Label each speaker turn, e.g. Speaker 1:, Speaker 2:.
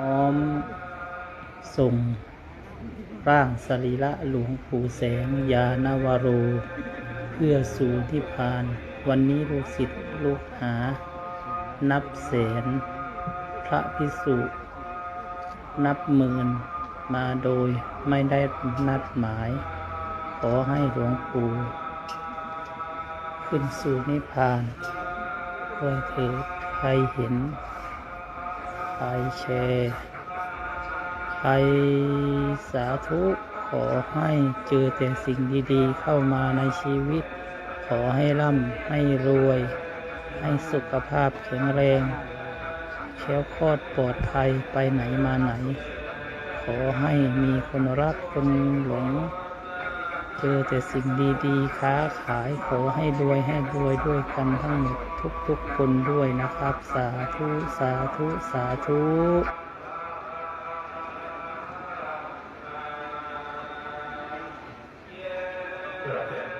Speaker 1: น้อมส่งร่างสรีระหลวงปู่แสงยานวโร เพื่อสู่ที่พาน วันนี้ลูกศิษย์ลูกหา นับแสน พระพิสุนับหมื่นมาโดยไม่ได้นัดหมาย ขอให้หลวงปู่ขึ้นสู่นิพพานด้วยเถิดใครเห็น ครแชร์ใครสาธุขอให้เจอแต่สิ่งดีๆ เข้ามาในชีวิต ขอให้ร่ำให้รวย ให้สุขภาพแข็งแรงแค้วคลอดปลอดภัยไปไหนมาไหน ขอให้มีคนรักคนหลง เจอแต่สิ่งดีๆ ค้าขายขอให้รวยให้รวยด้วยกันทั้งหมดทุกๆคนด้วยนะครับ สาธุสาธุสาธุ
Speaker 2: เ